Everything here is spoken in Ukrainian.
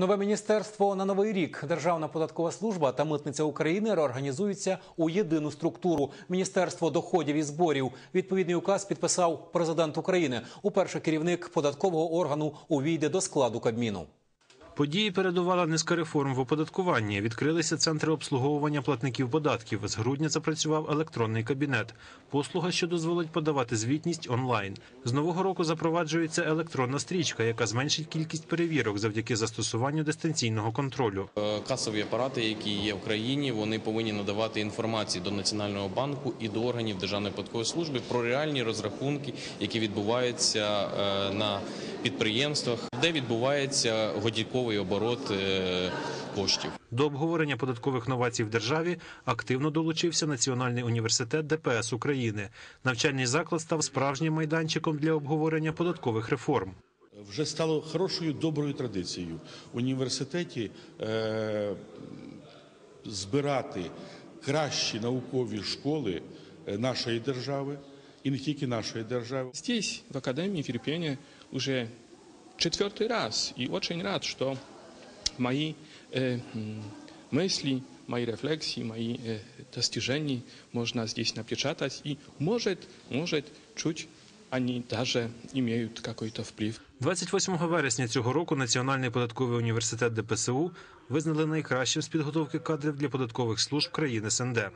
Нове міністерство на новий рік Державна податкова служба та митниця України реорганізуються у єдину структуру Міністерство доходів і зборів. Відповідний указ підписав президент України. Уперше керівник податкового органу увійде до складу Кабміну. Події передувала низка реформ в оподаткуванні. Відкрилися центри обслуговування платників податків. З грудня запрацював електронний кабінет. Послуга, що дозволить подавати звітність онлайн. З нового року запроваджується електронна стрічка, яка зменшить кількість перевірок завдяки застосуванню дистанційного контролю. Е, Касові апарати, які є в країні, вони повинні надавати інформацію до Національного банку і до органів Державної податкової служби про реальні розрахунки, які відбуваються е, на підприємствах, де відбувається готівковий оборот е, коштів. До обговорення податкових новацій в державі активно долучився Національний університет ДПС України. Навчальний заклад став справжнім майданчиком для обговорення податкових реформ. Вже стало хорошою доброю традицією в університеті е, збирати кращі наукові школи е, нашої держави і не тільки нашої держави. Здесь, в Академии в Ирпене, уже четвертый раз. И очень рад, что мои э, м, мысли, мои рефлексии, мои э, достижения можно здесь напечатать. И может, может, чуть они даже имеют какой-то вплив. 28 вересня цього року Національний податковий університет ДПСУ визнали найкращим з підготовки кадрів для податкових служб країн СНД.